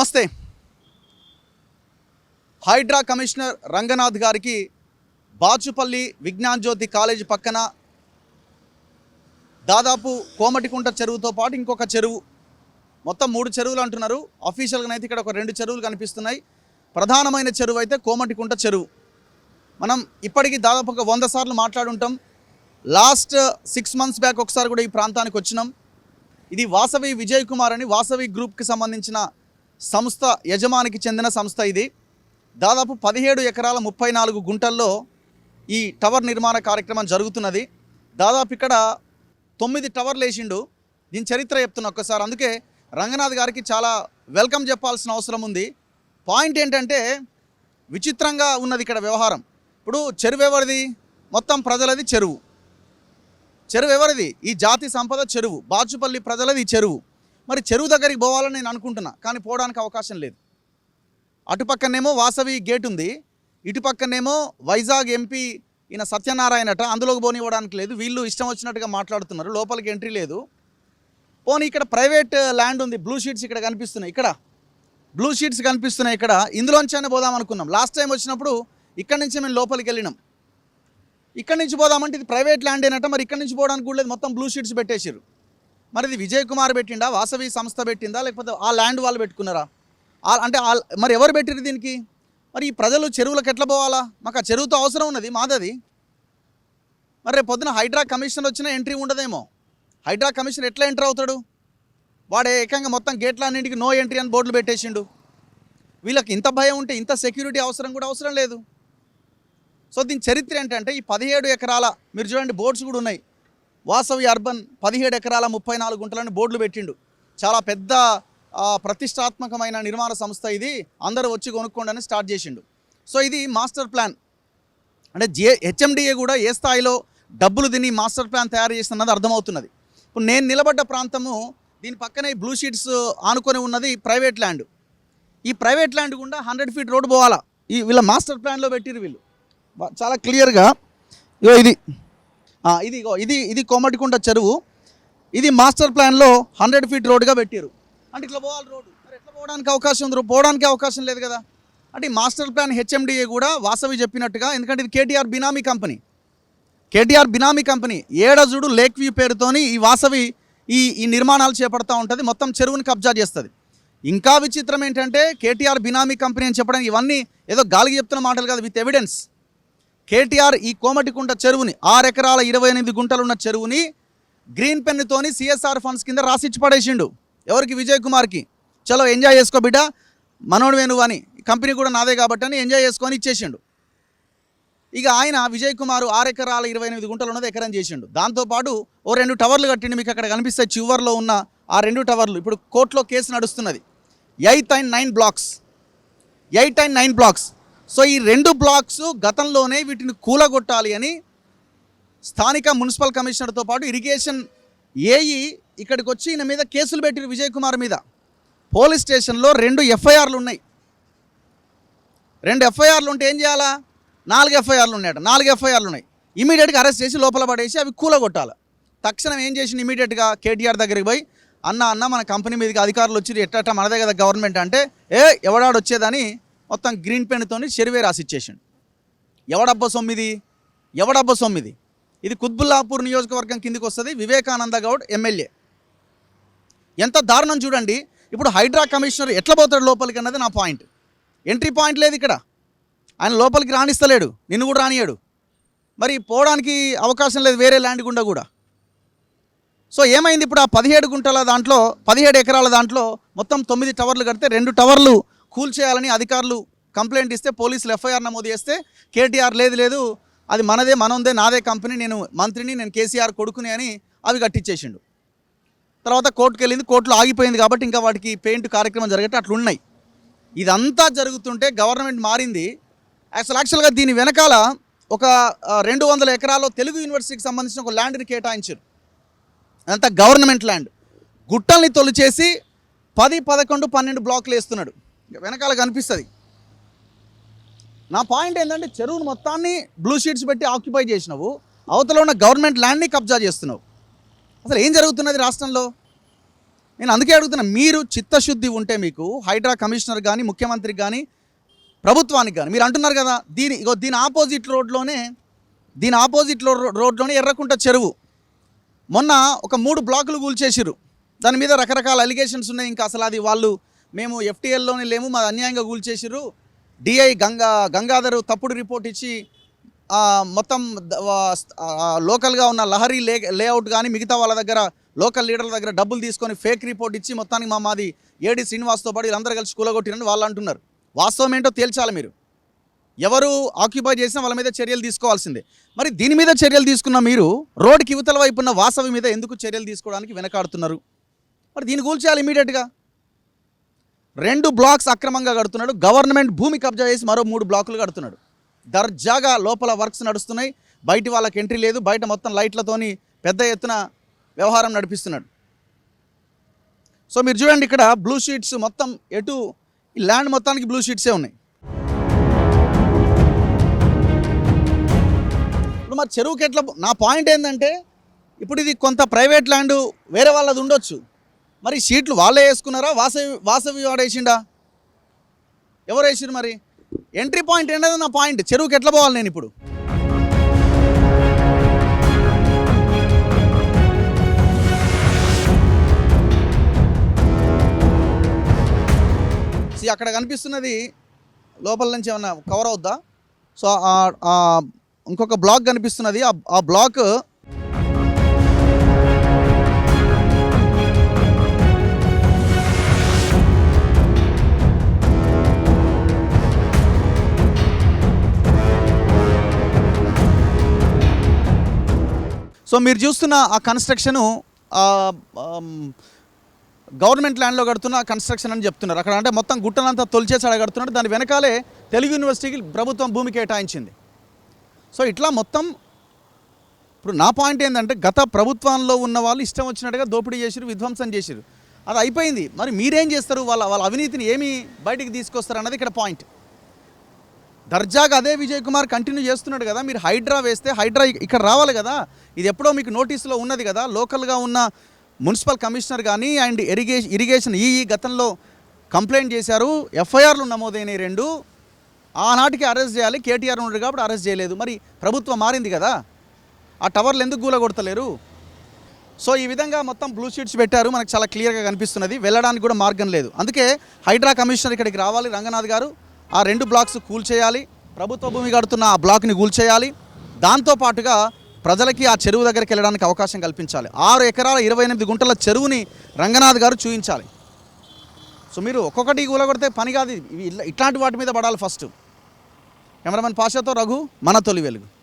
నమస్తే. హైడ్రా కమిషనర్ రంగనాథ్ గారికి బాచుపల్లి విజ్ఞాన్ జ్యోతి కాలేజీ పక్కన దాదాపు కోమటికుంట చెరువుతో పాటు ఇంకొక చెరువు. మొత్తం మూడు చెరువులు అంటున్నారు. అఫీషియల్గా అయితే ఇక్కడ ఒక రెండు చెరువులు కనిపిస్తున్నాయి. ప్రధానమైన చెరువు అయితే కోమటికుంట చెరువు. మనం ఇప్పటికీ దాదాపు ఒక వంద సార్లు మాట్లాడుంటాం. లాస్ట్ సిక్స్ మంత్స్ బ్యాక్ ఒకసారి కూడా ఈ ప్రాంతానికి వచ్చినాం. ఇది వాసవి విజయ్ కుమార్ అని వాసవి గ్రూప్కి సంబంధించిన సంస్థ యజమానికి చెందిన సంస్థ ఇది. దాదాపు పదిహేడు ఎకరాల ముప్పై నాలుగు గుంటల్లో ఈ టవర్ నిర్మాణ కార్యక్రమం జరుగుతున్నది. దాదాపు ఇక్కడ తొమ్మిది టవర్లు వేసిండు. దీని చరిత్ర చెప్తున్నా ఒక్కసారి. అందుకే రంగనాథ్ గారికి చాలా వెల్కమ్ చెప్పాల్సిన అవసరం ఉంది. పాయింట్ ఏంటంటే విచిత్రంగా ఉన్నది ఇక్కడ వ్యవహారం. ఇప్పుడు చెరువు ఎవరిది? మొత్తం ప్రజలది చెరువు. చెరువు ఎవరిది? ఈ జాతి సంపద చెరువు. బాచుపల్లి ప్రజలది చెరువు. మరి చెరువు దగ్గరికి పోవాలని నేను అనుకుంటున్నా కానీ పోవడానికి అవకాశం లేదు. అటుపక్కనేమో వాసవి గేట్ ఉంది ఇటుపక్కనేమో వైజాగ్ ఎంపీ ఈయన సత్యనారాయణట అందులోకి పోనివ్వడానికి లేదు. వీళ్ళు ఇష్టం వచ్చినట్టుగా మాట్లాడుతున్నారు లోపలికి ఎంట్రీ లేదు. పోనీ ఇక్కడ ప్రైవేట్ ల్యాండ్ ఉంది బ్లూ షీట్స్ ఇక్కడ కనిపిస్తున్నాయి ఇక్కడ. బ్లూ షీట్స్ కనిపిస్తున్నాయి ఇక్కడ ఇందులోంచైనా పోదాం అనుకున్నాం. లాస్ట్ టైం వచ్చినప్పుడు ఇక్కడి నుంచి మేము లోపలికి వెళ్ళినాం. ఇక్కడి నుంచి పోదామంటే ఇది ప్రైవేట్ ల్యాండ్ ఏనట మరి ఇక్కడి నుంచి పోవడానికి కూడా లేదు మొత్తం బ్లూ షీట్స్ పెట్టేసారు మరి ఇది విజయ్ కుమార్ పెట్టిండా? వాసవి సంస్థ పెట్టిందా? లేకపోతే ఆ ల్యాండ్ వాళ్ళు పెట్టుకున్నారా? అంటే మరి ఎవరు పెట్టిరు దీనికి? మరి ఈ ప్రజలు చెరువులకు ఎట్లా పోవాలా? మాకు ఆ చెరువుతో అవసరం ఉన్నది మాదది. మరి రేపు పొద్దున హైడ్రా కమిషన్ వచ్చినా ఎంట్రీ ఉండదేమో. హైడ్రా కమిషన్ ఎట్లా ఎంటర్ అవుతాడు? వాడు ఏకంగా మొత్తం గేట్లన్నింటికి నో ఎంట్రీ అని బోర్డులు పెట్టేసిండు. వీళ్ళకి ఇంత భయం ఉంటే ఇంత సెక్యూరిటీ అవసరం కూడా అవసరం లేదు. సో దీని చరిత్ర ఏంటంటే ఈ పదిహేడు ఎకరాల మీరు చూడండి బోర్డ్స్ కూడా ఉన్నాయి. వాసవి అర్బన్ పదిహేడు ఎకరాల ముప్పై నాలుగు గుంటలని బోర్డులు పెట్టిండు. చాలా పెద్ద ప్రతిష్టాత్మకమైన నిర్మాణ సంస్థ ఇది. అందరూ వచ్చి కొనుక్కోండి అని స్టార్ట్ చేసిండు. సో ఇది మాస్టర్ ప్లాన్. అంటే జే హెచ్ఎండిఏ కూడా ఏ స్థాయిలో డబ్బులు తిని మాస్టర్ ప్లాన్ తయారు చేస్తున్నది అర్థమవుతున్నది. ఇప్పుడు నేను నిలబడ్డ ప్రాంతము దీని పక్కనే బ్లూ షీట్స్ ఆనుకొని ఉన్నది ప్రైవేట్ ల్యాండ్. ఈ ప్రైవేట్ ల్యాండ్ గుండా హండ్రెడ్ ఫీట్ రోడ్ పోవాలా? ఈ వీళ్ళ మాస్టర్ ప్లాన్లో పెట్టిరు వీళ్ళు. చాలా క్లియర్గా. ఇగో ఇది. ఇది ఇది ఇది కోమటికుంట చెరువు. ఇది మాస్టర్ ప్లాన్లో హండ్రెడ్ ఫీట్ రోడ్గా పెట్టారు. అంటే ఇట్లా పోవాలి రోడ్డు. మరి ఎట్లా పోవడానికి అవకాశం ఉంది? పోవడానికి అవకాశం లేదు కదా. అంటే మాస్టర్ ప్లాన్ హెచ్ఎండిఏ కూడా వాసవి చెప్పినట్టుగా ఎందుకంటే ఇది కేటీఆర్ బినామీ కంపెనీ. కేటీఆర్ బినామీ కంపెనీ. ఏడజుడు లేక్ వ్యూ పేరుతోని ఈ వాసవి ఈ ఈ నిర్మాణాలు చేపడతా ఉంటుంది. మొత్తం చెరువుని కబ్జా చేస్తుంది. ఇంకా విచిత్రం ఏంటంటే కేటీఆర్ బినామీ కంపెనీ అని చెప్పడానికి ఇవన్నీ ఏదో గాలికి చెప్తున్న మాటలు కాదు విత్ ఎవిడెన్స్. కేటీఆర్ ఈ కోమటికుంట చెరువుని ఆరు ఎకరాల ఇరవై ఎనిమిది గుంటలున్న చెరువుని గ్రీన్ పెన్నుతోని సిఎస్ఆర్ ఫండ్స్ కింద రాసిచ్చి పడేసిండు. ఎవరికి? విజయ్ కుమార్కి. చలో ఎంజాయ్ చేసుకో బిడ్డ. మనోడు వేణు అని. కంపెనీ కూడా నాదే కాబట్టి అని ఎంజాయ్ చేసుకొని ఇచ్చేసిండు. ఇక ఆయన విజయ్ కుమార్ ఆరు ఎకరాల ఇరవై ఎనిమిది గుంటలు ఉన్నది ఎకరం చేసిండు. దాంతోపాటు ఓ రెండు టవర్లు కట్టిండు మీకు అక్కడ కనిపిస్తే చివర్లో ఉన్న ఆ రెండు టవర్లు. ఇప్పుడు కోర్టులో కేసు నడుస్తున్నది. Eight and nine blocks. Eight and nine blocks. So ఈ రెండు బ్లాక్స్ గతంలోనే వీటిని కూలగొట్టాలి అని స్థానిక మున్సిపల్ కమిషనర్తో పాటు ఇరిగేషన్ ఏఈ ఇక్కడికి వచ్చి ఈయన మీద కేసులు పెట్టిరు విజయ్ కుమార్ మీద. పోలీస్ స్టేషన్లో రెండు ఎఫ్ఐఆర్లు ఉన్నాయి. రెండు ఎఫ్ఐఆర్లు ఉంటే ఏం చేయాలా? నాలుగు ఎఫ్ఐఆర్లు ఉన్నాయట. నాలుగు ఎఫ్ఐఆర్లు ఉన్నాయి. ఇమీడియట్గా అరెస్ట్ చేసి లోపల పడేసి అవి కూలగొట్టాలి. తక్షణం ఏం చేసింది ఇమీడియట్గా కేటీఆర్ దగ్గరికి పోయి అన్న అన్న మన కంపెనీ మీదకి అధికారులు వచ్చి ఎట్ట మన దగ్గర గవర్నమెంట్ అంటే ఏ ఎవడాడు వచ్చేదని మొత్తం గ్రీన్ పెన్తోని చెరువే రాసి ఎవడబ్బ సొమ్మిది? ఎవడబ్బ సొమ్మిది? ఇది కుత్బుల్లాపూర్ నియోజకవర్గం కిందికి వస్తుంది. వివేకానంద గౌడ్ ఎమ్మెల్యే. ఎంత దారుణం చూడండి. ఇప్పుడు హైడ్రా కమిషనర్ ఎట్లా పోతాడు లోపలికి అన్నది నా పాయింట్. ఎంట్రీ పాయింట్ లేదు ఇక్కడ. ఆయన లోపలికి రాణిస్తలేడు. నిన్ను కూడా రానియాడు మరి పోవడానికి అవకాశం లేదు వేరే ల్యాండ్ గుండా కూడా. సో ఏమైంది ఇప్పుడు ఆ పదిహేడు గుంటల దాంట్లో పదిహేడు ఎకరాల దాంట్లో మొత్తం తొమ్మిది టవర్లు కడితే రెండు టవర్లు కూల్చేయాలని అధికారులు కంప్లైంట్ ఇస్తే పోలీసులు ఎఫ్ఐఆర్ నమోదు చేస్తే కేటీఆర్ లేదు లేదు అది మనదే మనందే నాదే కంపెనీ నేను మంత్రిని నేను కేసీఆర్ కొడుకుని అని అవి కట్టించేసిండు తర్వాత కోర్టుకు వెళ్ళింది కోర్టులో ఆగిపోయింది కాబట్టి ఇంకా వాటికి పెయింట్ కార్యక్రమం జరగట్టు అట్లున్నాయి ఇదంతా జరుగుతుంటే గవర్నమెంట్ మారింది. అసలు యాక్చువల్గా దీని వెనకాల ఒక రెండు వందల ఎకరాల్లో తెలుగు యూనివర్సిటీకి సంబంధించిన ఒక ల్యాండ్ని కేటాయించారు. అదంతా గవర్నమెంట్ ల్యాండ్. గుట్టల్ని తొలిచేసి పది పదకొండు పన్నెండు బ్లాక్లు వేస్తున్నాడు. వెనకాల కనిపిస్తుంది. నా పాయింట్ ఏంటంటే చెరువును మొత్తాన్ని బ్లూ షీట్స్ పెట్టి ఆక్యుపై చేసినావు. అవతల ఉన్న గవర్నమెంట్ ల్యాండ్ని కబ్జా చేస్తున్నావు. అసలు ఏం జరుగుతున్నది రాష్ట్రంలో? నేను అందుకే అడుగుతున్నా మీరు చిత్తశుద్ధి ఉంటే మీకు హైడ్రా కమిషనర్ కానీ ముఖ్యమంత్రికి కానీ ప్రభుత్వానికి కానీ మీరు అంటున్నారు కదా దీని ఇగో దీని ఆపోజిట్ రోడ్లోనే దీని ఆపోజిట్ రోడ్లోనే ఎర్రకుంట చెరువు. మొన్న ఒక మూడు బ్లాకులు కూల్చేసిర్రు. దాని మీద రకరకాల అలిగేషన్స్ ఉన్నాయి. ఇంకా అసలు అది వాళ్ళు మేము ఎఫ్టీఎల్లోనే లేము మాది అన్యాయంగా కూల్చేసిర్రు డిఐ గంగా గంగాధర్ తప్పుడు రిపోర్ట్ ఇచ్చి మొత్తం లోకల్గా ఉన్న లహరి లే లేఅవుట్ కానీ మిగతా వాళ్ళ దగ్గర లోకల్ లీడర్ల దగ్గర డబ్బులు తీసుకొని ఫేక్ రిపోర్ట్ ఇచ్చి మొత్తానికి మా మాది ఏడి శ్రీనివాస్తో పాటు వీళ్ళందరూ కలిసి కూలగొట్టిరని వాళ్ళు అంటున్నారు. వాస్తవం ఏంటో తేల్చాలి మీరు. ఎవరు ఆక్యుపై చేసినా వాళ్ళ మీద చర్యలు తీసుకోవాల్సిందే. మరి దీని మీద చర్యలు తీసుకున్న మీరు రోడ్డుకి ఇవతల వైపు ఉన్న వాసవి మీద ఎందుకు చర్యలు తీసుకోవడానికి వెనకాడుతున్నారు? మరి దీన్ని కూల్చేయాలి ఇమీడియట్గా. రెండు బ్లాక్స్ అక్రమంగా కడుతున్నాడు. గవర్నమెంట్ భూమి కబ్జా చేసి మరో మూడు బ్లాకులు కడుతున్నాడు. దర్జాగా లోపల వర్క్స్ నడుస్తున్నాయి. బయట వాళ్ళకి ఎంట్రీ లేదు. బయట మొత్తం లైట్లతోని పెద్ద ఎత్తున వ్యవహారం నడిపిస్తున్నాడు. సో మీరు చూడండి ఇక్కడ బ్లూ షీట్స్ మొత్తం ఎటు ఈ ల్యాండ్ మొత్తానికి బ్లూ షీట్సే ఉన్నాయి. ఇప్పుడు మరి చెరువుకి ఎట్లా నా పాయింట్ ఏంటంటే ఇప్పుడు ఇది కొంత ప్రైవేట్ ల్యాండ్ వేరే వాళ్ళది ఉండొచ్చు. మరి సీట్లు వాళ్ళే వేసుకున్నారా? వాసవి వాసవి వాడు వేసిండా? ఎవరు వేసిరు మరి? ఎంట్రీ పాయింట్ ఏంటది నా పాయింట్ చెరువుకి ఎట్లా పోవాలి నేను ఇప్పుడు? అక్కడ కనిపిస్తున్నది లోపల నుంచి ఏమన్నా కవర్ అవుద్దా? సో ఇంకొక బ్లాక్ కనిపిస్తున్నది. ఆ బ్లాక్ సో మీరు చూస్తున్న ఆ కన్స్ట్రక్షను గవర్నమెంట్ ల్యాండ్లో కడుతున్న కన్స్ట్రక్షన్ అని చెప్తున్నారు. అక్కడ అంటే మొత్తం గుట్టనంతా తొలిచేసి అడగడుతున్నాడు దాని వెనకాలే తెలుగు యూనివర్సిటీకి ప్రభుత్వం భూమి కేటాయించింది. సో ఇట్లా మొత్తం ఇప్పుడు నా పాయింట్ ఏంటంటే గత ప్రభుత్వంలో ఉన్న వాళ్ళు ఇష్టం వచ్చినట్టుగా దోపిడీ చేసిరు విధ్వంసం చేసిరు అది అయిపోయింది. మరి మీరేం చేస్తారు? వాళ్ళ వాళ్ళ అవినీతిని ఏమి బయటికి తీసుకొస్తారు అన్నది ఇక్కడ పాయింట్. దర్జాగా అదే విజయ్ కుమార్ కంటిన్యూ చేస్తున్నాడు కదా. మీరు హైడ్రా వేస్తే హైడ్రా ఇక్కడ రావాలి కదా. ఇది ఎప్పుడో మీకు నోటీసులో ఉన్నది కదా. లోకల్గా ఉన్న మున్సిపల్ కమిషనర్ కానీ అండ్ ఇరిగేషన్ ఇరిగేషన్ ఈ ఈ గతంలో కంప్లైంట్ చేశారు. ఎఫ్ఐఆర్లు నమోదైనవి రెండు. ఆనాటికి అరెస్ట్ చేయాలి. కేటీఆర్ ఉన్నాడు కాబట్టి అరెస్ట్ చేయలేదు. మరి ప్రభుత్వం మారింది కదా. ఆ టవర్లు ఎందుకు గూల కొడతలేరు సో ఈ విధంగా మొత్తం బ్లూ షీట్స్ పెట్టారు. మనకు చాలా క్లియర్గా కనిపిస్తున్నది. వెళ్ళడానికి కూడా మార్గం లేదు. అందుకే హైడ్రా కమిషనర్ ఇక్కడికి రావాలి. రంగనాథ్ గారు ఆ రెండు బ్లాక్స్ కూల్చేయాలి ప్రభుత్వ భూమి కడుతున్న ఆ బ్లాక్ని కూల్చేయాలి దాంతోపాటుగా ప్రజలకి ఆ చెరువు దగ్గరికి వెళ్ళడానికి అవకాశం కల్పించాలి. ఆరు ఎకరాల ఇరవై ఎనిమిది గుంటల చెరువుని రంగనాథ్ గారు చూపించాలి సో మీరు ఒక్కొక్కటి కూలగొడితే పని కాదు. ఇట్లా- ఇట్లాంటి వాటి మీద పడాలి ఫస్ట్. కెమెరామెన్ పాషాతో రఘు మన తొలి వెలుగు.